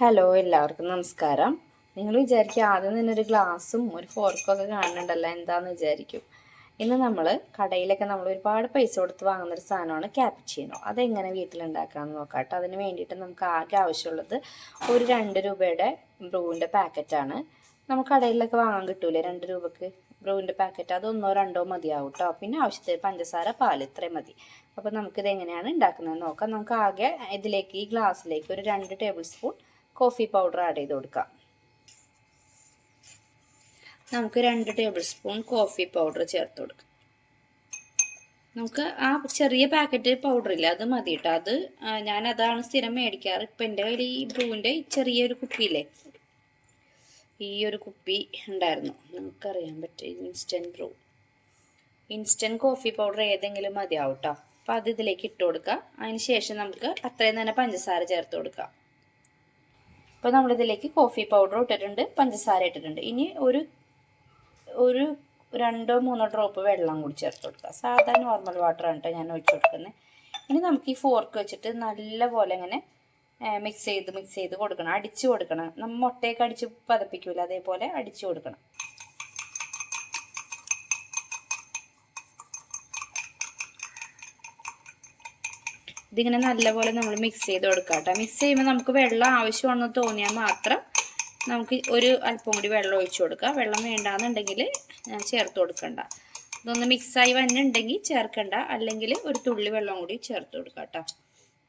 Hello എല്ലാവർക്കും നമസ്കാരം. നിങ്ങൾ വിചാരിക്കുക ആദ്യം തന്നെ ഒരു ഗ്ലാസും ഒരു ഫോർക്കും ഒക്കെ കാണുന്നുണ്ടല്ലോ എന്താന്ന് വിചാരിക്കും. ഇന്ന് നമ്മൾ കടയിലൊക്കെ നമ്മൾ ഒരുപാട് പൈസ കൊടുത്ത് വാങ്ങുന്ന ഒരു സാധനമാണ് ക്യാപ്ചീനോ അതെങ്ങനെ വീട്ടിലുണ്ടാക്കാമെന്ന് നോക്കാം കേട്ടോ അതിന് വേണ്ടിയിട്ട് നമുക്ക് ആകെ ആവശ്യമുള്ളത് ഒരു രണ്ട് രൂപയുടെ ബ്രൂവിന്റെ പാക്കറ്റാണ് നമുക്ക് കടയിലൊക്കെ വാങ്ങാൻ കിട്ടൂലേ രണ്ട് രൂപക്ക് ബ്രൂവിന്റെ പാക്കറ്റ് അത് ഒന്നോ രണ്ടോ മതിയാവും കേട്ടോ പിന്നെ ആവശ്യത്തിന് പഞ്ചസാര പാൽ ഇത്രയും മതി. അപ്പോൾ നമുക്കിത് എങ്ങനെയാണ് ഉണ്ടാക്കുന്നത് നോക്കാം. നമുക്ക് ആകെ ഇതിലേക്ക് ഈ ഗ്ലാസ്സിലേക്ക് ഒരു രണ്ട് tablespoon coffee powder add ചെയ്ത് കൊടുക്കാം. നമുക്ക് രണ്ട് ടേബിൾ സ്പൂൺ കോഫി പൗഡർ ചേർത്ത് കൊടുക്കാം. നമുക്ക് ആ ചെറിയ പാക്കറ്റ് പൗഡർ ഇല്ല അത് മതി കേട്ടോ അത് ഞാൻ അതാണ് സ്ഥിരം മേടിക്കാറ്. ഇപ്പം എന്റെ കയ്യിൽ ഈ ബ്രൂവിന്റെ ചെറിയൊരു കുപ്പിയില്ലേ ഈ ഒരു കുപ്പി ഉണ്ടായിരുന്നു. നമുക്കറിയാൻ പറ്റും instant Bru instant coffee powder ഏതെങ്കിലും മതിയാവും കേട്ടോ അപ്പോൾ അത് ഇതിലേക്ക് ഇട്ട് കൊടുക്കുക അതിന് ശേഷം നമുക്ക് അത്രയും തന്നെ പഞ്ചസാര ചേർത്ത് കൊടുക്കാം. അപ്പോൾ നമ്മളിതിലേക്ക് കോഫി പൗഡർ ഇട്ടിട്ടുണ്ട് പഞ്ചസാര ഇട്ടിട്ടുണ്ട്. ഇനി ഒരു ഒരു രണ്ടോ മൂന്നോ ഡ്രോപ്പ് വെള്ളം കൂടി ചേർത്ത് കൊടുക്കുക സാധാ നോർമൽ വാട്ടർ ആണ് ഞാൻ ഒഴിച്ചു കൊടുക്കുന്നത്. ഇനി നമുക്ക് ഈ ഫോർക്ക് വെച്ചിട്ട് നല്ലപോലെ ഇങ്ങനെ മിക്സ് ചെയ്ത് മിക്സ് ചെയ്ത് കൊടുക്കണം. അടിച്ചു കൊടുക്കണം. നമ്മൾ മുട്ടയൊക്കെ അടിച്ച് പതപ്പിക്കൂല? അതേപോലെ അടിച്ചു കൊടുക്കണം. ഇതിങ്ങനെ നല്ലപോലെ നമ്മൾ മിക്സ് ചെയ്ത് കൊടുക്കാം കേട്ടോ മിക്സ് ചെയ്യുമ്പോൾ നമുക്ക് വെള്ളം ആവശ്യമാണെന്ന് തോന്നിയാൽ മാത്രം നമുക്ക് ഒരു അല്പം കൂടി വെള്ളം ഒഴിച്ചു കൊടുക്കുക വെള്ളം വേണ്ടാന്നുണ്ടെങ്കിൽ ചേർത്ത് കൊടുക്കണ്ട. ഇതൊന്ന് മിക്സായി വന്നിട്ടുണ്ടെങ്കിൽ ചേർക്കണ്ട. അല്ലെങ്കിൽ ഒരു തുള്ളി വെള്ളം കൂടി ചേർത്ത് കൊടുക്കാം കേട്ടോ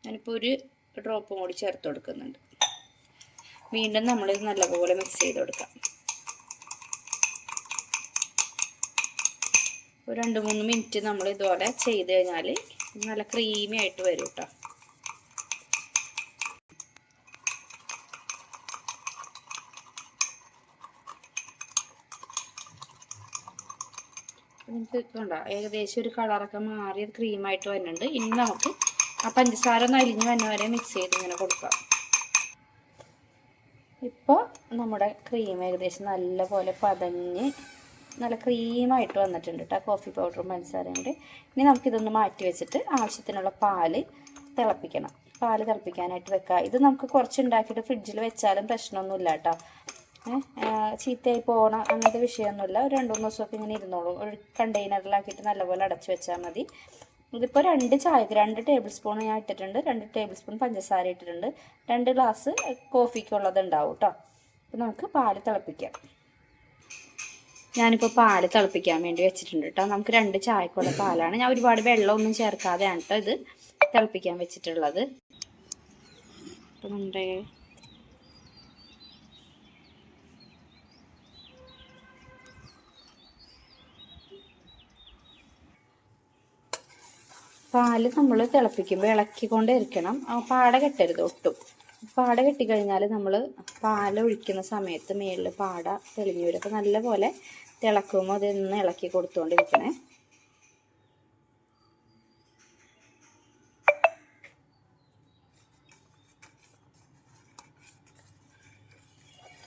ഞാനിപ്പോൾ ഒരു ഡ്രോപ്പും കൂടി ചേർത്ത് കൊടുക്കുന്നുണ്ട്. വീണ്ടും നമ്മളിത് നല്ലപോലെ മിക്സ് ചെയ്ത് കൊടുക്കാം. ഒരു രണ്ട് മൂന്ന് മിനിറ്റ് നമ്മൾ ഇതുപോലെ ചെയ്ത് കഴിഞ്ഞാൽ നല്ല ക്രീമി ആയിട്ട് വരും കേട്ടോ ഏകദേശം ഒരു കളറൊക്കെ മാറി ക്രീമായിട്ട് വരുന്നുണ്ട്. ഇനി നമുക്ക് ആ പഞ്ചസാര ഒന്ന് അലിഞ്ഞ് വന്ന വരെ മിക്സ് ചെയ്ത് ഇങ്ങനെ കൊടുക്കാം. ഇപ്പോൾ നമ്മുടെ ക്രീം ഏകദേശം നല്ലപോലെ പതഞ്ഞ് നല്ല ക്രീമായിട്ട് വന്നിട്ടുണ്ട് കേട്ടോ കോഫി പൗഡറും പഞ്ചസാരയും കൂടി. ഇനി നമുക്കിതൊന്ന് മാറ്റി വെച്ചിട്ട് ആവശ്യത്തിനുള്ള പാൽ തിളപ്പിക്കണം. പാൽ തിളപ്പിക്കാനായിട്ട് വെക്കുക ഇത് നമുക്ക് കുറച്ച് ഉണ്ടാക്കിയിട്ട് ഫ്രിഡ്ജിൽ വെച്ചാലും പ്രശ്നമൊന്നുമില്ല കേട്ടോ ചീത്തയായി പോകണം അങ്ങനത്തെ വിഷയമൊന്നുമില്ല. ഒരു രണ്ട് മൂന്ന് ദിവസമൊക്കെ ഇങ്ങനെ ഇരുന്നോളും. ഒരു കണ്ടെയ്നറിലാക്കിയിട്ട് നല്ലപോലെ അടച്ചു വെച്ചാൽ മതി. ഇതിപ്പോൾ രണ്ട് ചായക്ക് രണ്ട് ടേബിൾ സ്പൂൺ ഞാൻ ഇട്ടിട്ടുണ്ട്. രണ്ട് ടേബിൾ സ്പൂൺ പഞ്ചസാര ഇട്ടിട്ടുണ്ട്. രണ്ട് ഗ്ലാസ് കോഫിക്കുള്ളത് ഉണ്ടാവും കേട്ടോ അപ്പോൾ നമുക്ക് പാൽ തിളപ്പിക്കാം. ഞാനിപ്പോൾ പാൽ തിളപ്പിക്കാൻ വേണ്ടി വെച്ചിട്ടുണ്ട് കേട്ടോ നമുക്ക് രണ്ട് ചായക്കുള്ള പാലാണ്. ഞാൻ ഒരുപാട് വെള്ളമൊന്നും ചേർക്കാതെയാണ് കേട്ടോ ഇത് തിളപ്പിക്കാൻ വെച്ചിട്ടുള്ളത്. പാൽ നമ്മൾ തിളപ്പിക്കുമ്പോൾ ഇളക്കിക്കൊണ്ടേ ഇരിക്കണം പാട കെട്ടരുത് ഒട്ടും. പാട കെട്ടിക്കഴിഞ്ഞാൽ നമ്മൾ പാൽ ഒഴിക്കുന്ന സമയത്ത് മേളിൽ പാട തെളിഞ്ഞു വരും. അപ്പോൾ നല്ലപോലെ തിളക്കുമ്പോൾ അതൊന്ന് ഇളക്കി കൊടുത്തുകൊണ്ടിരിക്കണേ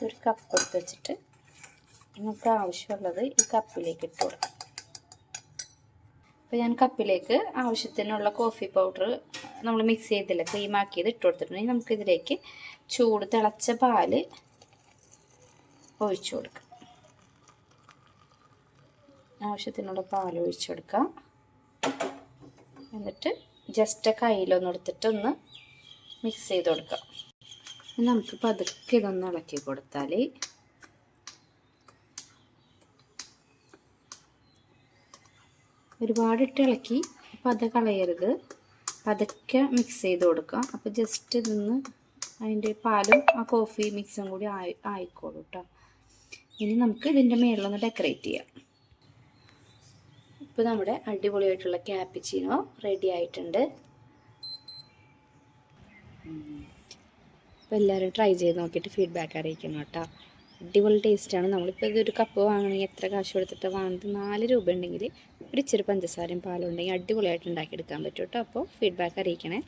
ഒരു കപ്പ് എടുത്ത് വെച്ചിട്ട് നമുക്ക് ആവശ്യമുള്ളത് ഈ കപ്പിലേക്ക് ഇട്ട് കൊടുക്കാം. അപ്പോൾ ഞാൻ കപ്പിലേക്ക് ആവശ്യത്തിനുള്ള കോഫി പൗഡർ നമ്മൾ മിക്സ് ചെയ്തില്ല ക്രീം ആക്കിയത് ഇട്ട് കൊടുത്തിട്ടുണ്ടെങ്കിൽ നമുക്കിതിലേക്ക് ചൂട് തിളച്ച പാൽ ഒഴിച്ചു കൊടുക്കാം. ആവശ്യത്തിനുള്ള പാൽ ഒഴിച്ചു കൊടുക്കാം. എന്നിട്ട് ജസ്റ്റ് കയ്യിലൊന്ന് എടുത്തിട്ടൊന്ന് മിക്സ് ചെയ്ത് കൊടുക്കാം. നമുക്ക് പതുക്കെ ഇതൊന്ന് ഇളക്കി കൊടുത്താൽ ഒരുപാട് ഇട്ട് ഇളക്കി. പത കളയരുത്. പതക്കെ മിക്സ് ചെയ്ത് കൊടുക്കുക അപ്പോൾ ജസ്റ്റ് ഇതൊന്ന് അതിന്റെ പാലും ആ കോഫി മിക്സും കൂടി ആയി ആയിക്കോളൂ കേട്ടോ ഇനി നമുക്ക് ഇതിന്റെ മേളിലൊന്ന് ഡെക്കറേറ്റ് ചെയ്യാം. ഇപ്പോൾ നമ്മുടെ അടിപൊളിയായിട്ടുള്ള ക്യാപ്പിച്ചിനോ റെഡി ആയിട്ടുണ്ട്. അപ്പോൾ എല്ലാവരും ട്രൈ ചെയ്ത് നോക്കിയിട്ട് ഫീഡ്ബാക്ക് അറിയിക്കണം കേട്ടോ അടിപൊളി ടേസ്റ്റാണ് നമ്മളിപ്പോൾ ഇതൊരു കപ്പ് വാങ്ങണമെങ്കിൽ എത്ര കാശ് കൊടുത്തിട്ട് വാങ്ങുന്നത്? നാല് രൂപ ഉണ്ടെങ്കിൽ ഒരു ഇച്ചിരി പഞ്ചസാരയും പാലും ഉണ്ടെങ്കിൽ അടിപൊളിയായിട്ട് ഉണ്ടാക്കിയെടുക്കാൻ പറ്റും കേട്ടോ അപ്പോൾ ഫീഡ്ബാക്ക് അറിയിക്കണേ.